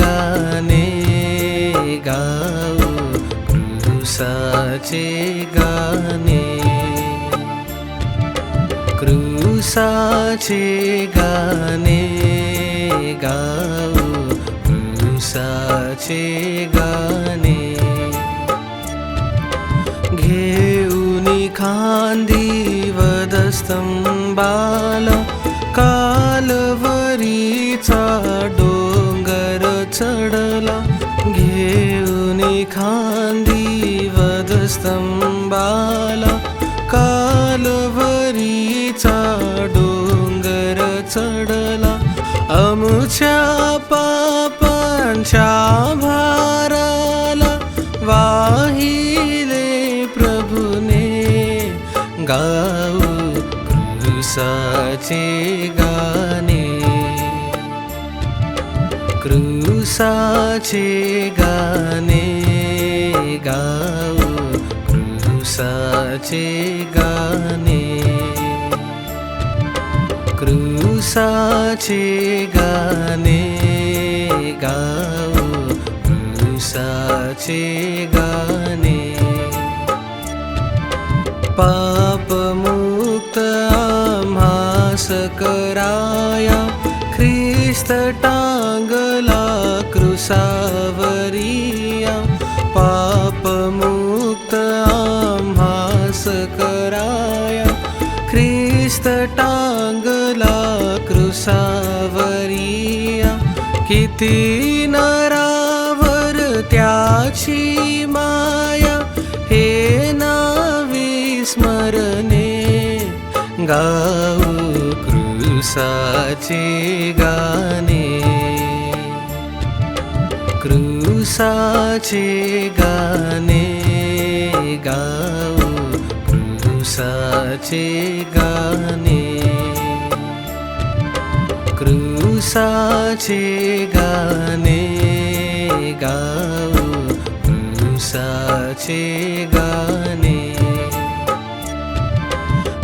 गाने गाऊ क्रूसाचे गाने। क्रूसाचे गाने गाऊ क्रूसाचे गाने। घेऊनी खांदी वदस्तंबाला चा डोंगर चढला घेऊन खांदी वधस्तंभाला कालवरीचा डोंगर चढला अमुच्या पापांच्या भाराला. वाहिले प्रभुने गाऊ क्रूसाचे गाणे गाऊ क्रूसाचे गाणे क्रूसाचे गाणे गाऊ क्रूसाचे गाणे पापमुक्त आम्हास कराया ख्रिस्त टांगला क्रुसावरिया पापमुक्त आम्हास कराया। ख्रिस्त टांगला माया। हे नावी स्मरणे गाऊ क्रूसाचे गाणे साचे गाणे गाऊ क्रूसाचे गाणे। क्रूसाचे गाणे गाऊ क्रूसाचे गाणे।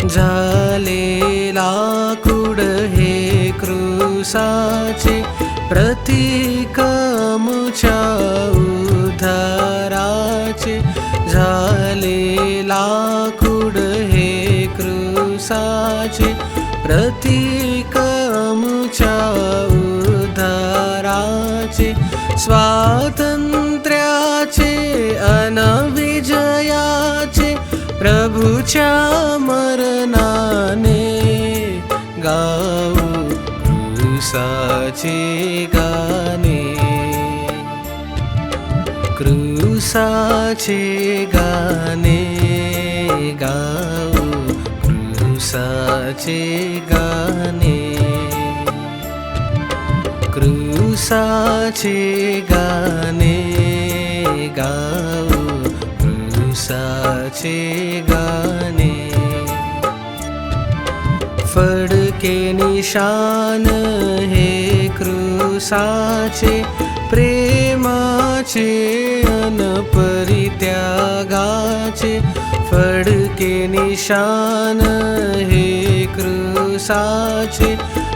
झालेला कुड हे क्रूसाचे प्रतीक मुच्या उद्धाराचे झालेला कुड हे क्रूसाचे प्रतीक मुच्या उद्धाराचे स्वातंत्र्याचे अनविजयाचे प्रभूच्या मरणाने गाऊ क्रूसाचे क्रूसाचे गाणे गाऊ क्रूसाचे गाणे क्रूसाचे गाणे गाऊ क्रूसाचे गाणे फडके निशान हे क्रूसाचे प्रेमाचे अनपरित्यागाचे फडके निशान हे क्रूसाचे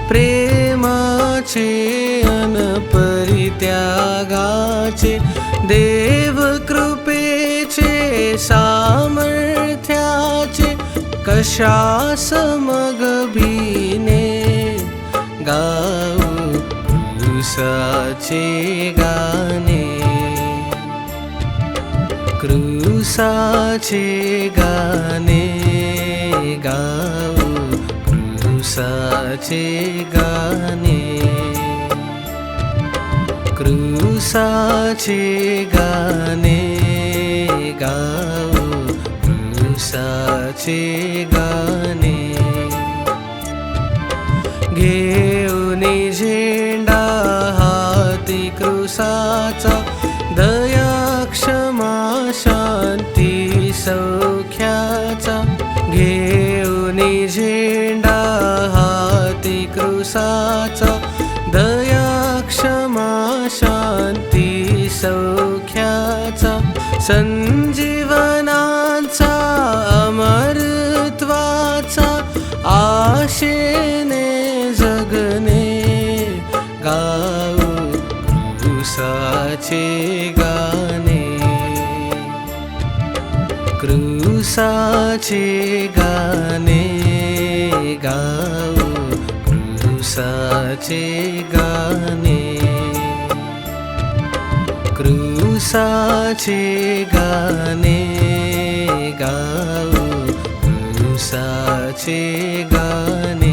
प्रेमाचे अनपरित्यागाचे देव कृपेचे सामर्थ्याचे मग भीने गाऊ क्रूसाचे गाणे क्रूसाचे गाणे गाऊ क्रूसाचे गाणे। क्रूसाचे गाणे गाऊ क्रूसाचे गाणे। घेऊन झेंडा सौख्याचा घेऊन झेंडा हाती क्रूसाचा दया क्षमा शांती सौख्याचा अमरत्वाचा आशेने जगणे गाऊ गाणे क्रूसाचे गाणे गाऊ क्रूसाचे गाणे क्रूसाचे गाणे गाऊ क्रूसाचे गाणे